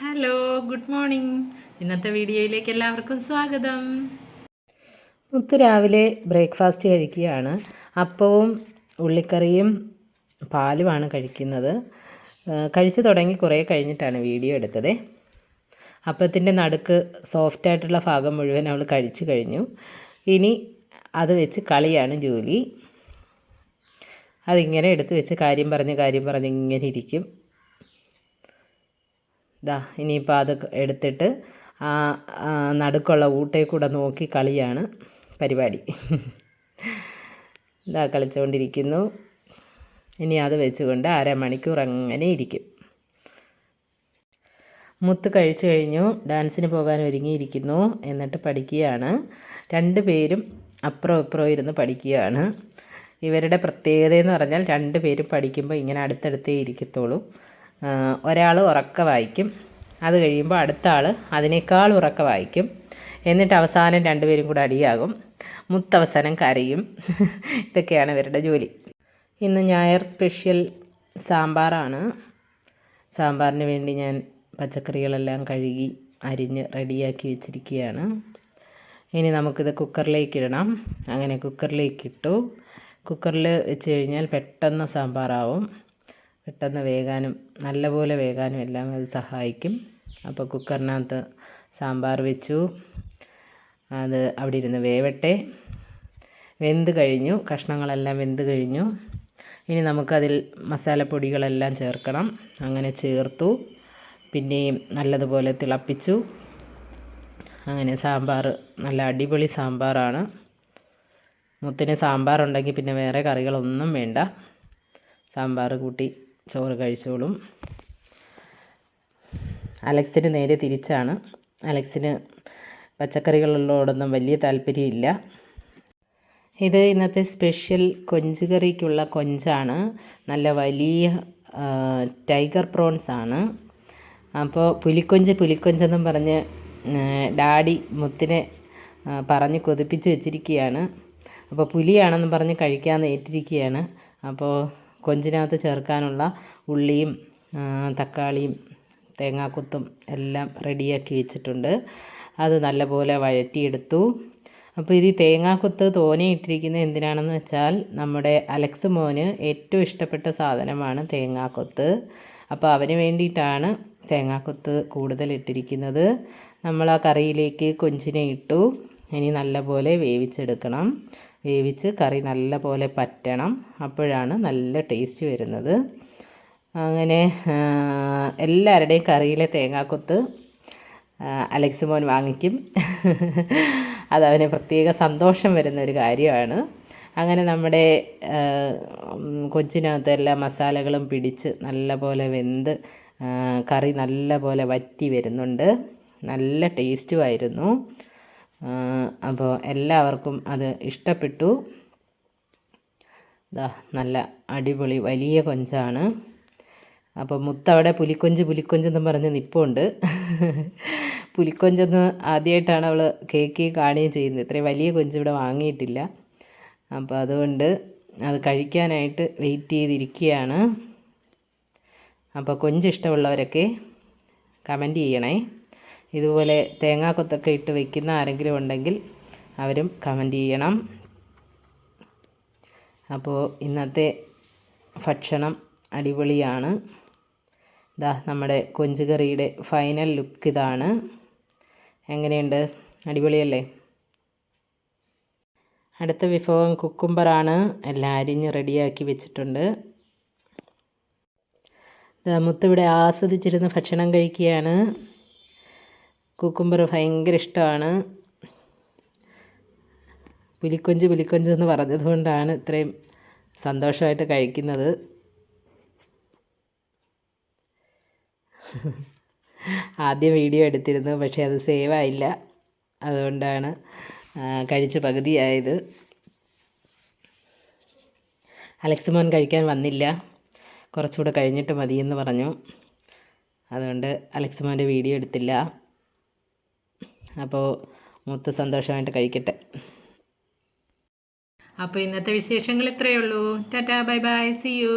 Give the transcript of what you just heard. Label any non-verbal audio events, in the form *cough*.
Hello good morning ഇന്നത്തെ വീഡിയോയിലേക്ക് എല്ലാവർക്കും സ്വാഗതം. മുത്ത് രാവിലെ ബ്രേക്ക്ഫാസ്റ്റ് കഴിക്കുകയാണ്. അപ്പവും ഉള്ളിക്കറിയും പാലുമാണ് കഴിക്കുന്നത്. കഴിച്ചു തുടങ്ങി കുറേ കഴിഞ്ഞിട്ടാണ് വീഡിയോ എടുത്തത്. അപ്പത്തിന്റെ നടുക്ക് സോഫ്റ്റ് ആയിട്ടുള്ള ഭാഗം മുഴുവൻ അവൾ കഴിച്ചു കഴിഞ്ഞു. ഇനി അത് വെച്ച് കളിയാണ് ജോലി. അതിങ്ങനെ എടുത്ത് വെച്ച് കാര്യം പറഞ്ഞ് കാര്യം പറഞ്ഞ് ഇങ്ങനെ ഇരിക്കും. ദാ ഇനിയിപ്പോൾ അത് എടുത്തിട്ട് ആ നടുക്കുള്ള ഊട്ടേ കൂടെ നോക്കി കളിയാണ് പരിപാടി. ഇതാ കളിച്ചുകൊണ്ടിരിക്കുന്നു ഇനി അത് വെച്ചുകൊണ്ട് അരമണിക്കൂർ അങ്ങനെ ഇരിക്കും. മുത്ത് കഴിച്ചു കഴിഞ്ഞു ഡാൻസിന് പോകാൻ ഒരുങ്ങിയിരിക്കുന്നു എന്നിട്ട് പഠിക്കുകയാണ്. രണ്ട് പേരും അപ്പുറം ഇപ്പുറം ഇരുന്ന് പഠിക്കുകയാണ്. ഇവരുടെ പ്രത്യേകത എന്ന് പറഞ്ഞാൽ രണ്ട് പേരും പഠിക്കുമ്പോൾ ഇങ്ങനെ അടുത്തടുത്തേ ഇരിക്കത്തുള്ളൂ. ഒരാൾ ഉറക്ക വായിക്കും. അത് കഴിയുമ്പോൾ അടുത്ത ആൾ അതിനേക്കാൾ ഉറക്ക വായിക്കും. എന്നിട്ട് അവസാനം രണ്ടുപേരും കൂടെ അടിയാകും. മുത്തവസാനം കരയും. ഇതൊക്കെയാണ് ഇവരുടെ ജോലി. ഇന്ന് ഞായർ സ്പെഷ്യൽ സാമ്പാറാണ്. സാമ്പാറിന് വേണ്ടി ഞാൻ പച്ചക്കറികളെല്ലാം കഴുകി അരിഞ്ഞ് റെഡിയാക്കി വെച്ചിരിക്കുകയാണ്. ഇനി നമുക്കിത് കുക്കറിലേക്ക് ഇടണം. അങ്ങനെ കുക്കറിലേക്ക് ഇട്ടു. കുക്കറിൽ വെച്ച് കഴിഞ്ഞാൽ പെട്ടെന്ന് സാമ്പാറാവും. പെട്ടെന്ന് വേകാനും നല്ലപോലെ വേകാനും എല്ലാം അത് സഹായിക്കും. അപ്പോൾ കുക്കറിനകത്ത് സാമ്പാർ വെച്ചു. അത് അവിടെ ഇരുന്ന് വേവട്ടെ. വെന്ത് കഴിഞ്ഞു. കഷ്ണങ്ങളെല്ലാം വെന്ത് കഴിഞ്ഞു. ഇനി നമുക്കതിൽ മസാലപ്പൊടികളെല്ലാം ചേർക്കണം. അങ്ങനെ ചേർത്തു. പിന്നെയും നല്ലതുപോലെ തിളപ്പിച്ചു. അങ്ങനെ സാമ്പാർ നല്ല അടിപൊളി സാമ്പാറാണ്. മുത്തിന് സാമ്പാറുണ്ടെങ്കിൽ പിന്നെ വേറെ കറികളൊന്നും വേണ്ട. സാമ്പാർ കൂട്ടി ചോറ് കഴിച്ചോളും. അലക്സിന് നേരെ തിരിച്ചാണ്. അലക്സിന് പച്ചക്കറികളിലോടൊന്നും വലിയ താല്പര്യമില്ല. ഇത് ഇന്നത്തെ സ്പെഷ്യൽ കൊഞ്ച് കറിക്കുള്ള കൊഞ്ചാണ്. നല്ല വലിയ ടൈഗർ പ്രോൺസ് ആണ്. അപ്പോൾ പുലിക്കൊഞ്ച് പുലിക്കൊഞ്ചെന്നും പറഞ്ഞ് ഡാഡി മുത്തിനെ പറഞ്ഞ് കൊതിപ്പിച്ച് വെച്ചിരിക്കുകയാണ്. അപ്പോൾ പുലിയാണെന്ന് പറഞ്ഞ് കഴിക്കാമെന്ന് ഏറ്റിരിക്കുകയാണ്. അപ്പോൾ കൊഞ്ചിനകത്ത് ചേർക്കാനുള്ള ഉള്ളിയും തക്കാളിയും തേങ്ങാക്കൊത്തും എല്ലാം റെഡിയാക്കി വെച്ചിട്ടുണ്ട്. അത് നല്ലപോലെ വഴറ്റിയെടുത്തു. അപ്പോൾ ഇത് ഈ തേങ്ങാക്കൊത്ത് ഇട്ടിരിക്കുന്നത് എന്തിനാണെന്ന് വെച്ചാൽ നമ്മുടെ അലക്സ് മോന് ഏറ്റവും ഇഷ്ടപ്പെട്ട സാധനമാണ് തേങ്ങാക്കൊത്ത്. അപ്പോൾ അവന് വേണ്ടിയിട്ടാണ് തേങ്ങാക്കൊത്ത് കൂടുതൽ ഇട്ടിരിക്കുന്നത്. നമ്മൾ ആ കറിയിലേക്ക് കൊഞ്ചിനെ ഇട്ടു. ഇനി നല്ലപോലെ വേവിച്ചെടുക്കണം. വേവിച്ച് കറി നല്ല പോലെ പറ്റണം. അപ്പോഴാണ് നല്ല ടേസ്റ്റ് വരുന്നത്. അങ്ങനെ എല്ലാവരുടെയും കറിയിലെ തേങ്ങാക്കൊത്ത് അലക്സ് മോൻ വാങ്ങിക്കും. *laughs* അതവന് പ്രത്യേക സന്തോഷം വരുന്ന ഒരു കാര്യമാണ്. അങ്ങനെ നമ്മുടെ കൊച്ചിനകത്ത് എല്ലാ മസാലകളും പിടിച്ച് നല്ല പോലെ വെന്ത് കറി നല്ല പോലെ വറ്റി വരുന്നുണ്ട്. നല്ല ടേസ്റ്റുമായിരുന്നു. അപ്പോൾ എല്ലാവർക്കും അത് ഇഷ്ടപ്പെട്ടു. ദാ നല്ല അടിപൊളി വലിയ കൊഞ്ചാണ്. അപ്പോൾ മുത്തവിടെ പുലിക്കൊഞ്ച് പുലിക്കൊഞ്ചെന്നും പറഞ്ഞ് നിപ്പുണ്ട്. പുലിക്കൊഞ്ചെന്ന് ആദ്യമായിട്ടാണ് അവൾ കേക്ക് കാണുകയും ചെയ്യുന്നത്. ഇത്രയും വലിയ കൊഞ്ച് ഇവിടെ വാങ്ങിയിട്ടില്ല. അപ്പോൾ അതുകൊണ്ട് അത് കഴിക്കാനായിട്ട് വെയിറ്റ് ചെയ്തിരിക്കുകയാണ്. അപ്പോൾ കൊഞ്ച് ഇഷ്ടമുള്ളവരൊക്കെ കമന്റ് ചെയ്യണേ. ഇതുപോലെ തേങ്ങാക്കൊത്തൊക്കെ ഇട്ട് വെക്കുന്ന ആരെങ്കിലും ഉണ്ടെങ്കിൽ അവരും കമന്റ് ചെയ്യണം. അപ്പോൾ ഇന്നത്തെ ഭക്ഷണം അടിപൊളിയാണ്. ഇതാ നമ്മുടെ കൊഞ്ചുകറിയുടെ ഫൈനൽ ലുക്ക് ഇതാണ്. എങ്ങനെയുണ്ട്? അടിപൊളിയല്ലേ? അടുത്ത വിഭവം കുക്കുംബറാണ് എല്ലാം അരിഞ്ഞ് റെഡിയാക്കി വെച്ചിട്ടുണ്ട്. ദാ മുത്ത് ഇവിടെ ആസ്വദിച്ചിരുന്ന് ഭക്ഷണം കഴിക്കുകയാണ്. കുക്കുംബർ ഭയങ്കര ഇഷ്ടമാണ്. പുലിക്കൊഞ്ച് പുലിക്കൊഞ്ച് എന്ന് പറഞ്ഞതുകൊണ്ടാണ് ഇത്രയും സന്തോഷമായിട്ട് കഴിക്കുന്നത്. ആദ്യം വീഡിയോ എടുത്തിരുന്നു പക്ഷേ അത് സേവ് ആയില്ല അതുകൊണ്ടാണ് കഴിച്ച പകുതിയായത്. അലക്സ് കഴിക്കാൻ വന്നില്ല. കുറച്ചുകൂടെ കഴിഞ്ഞിട്ട് മതിയെന്ന് പറഞ്ഞു. അതുകൊണ്ട് അലക്സ് മോന്റെ വീഡിയോ എടുത്തില്ല. അപ്പോൾ മുത്ത് സന്തോഷമായിട്ട് കഴിക്കട്ടെ. അപ്പോൾ ഇന്നത്തെ വിശേഷങ്ങൾ ഇത്രയേ ഉള്ളൂ. Tata bye bye. See you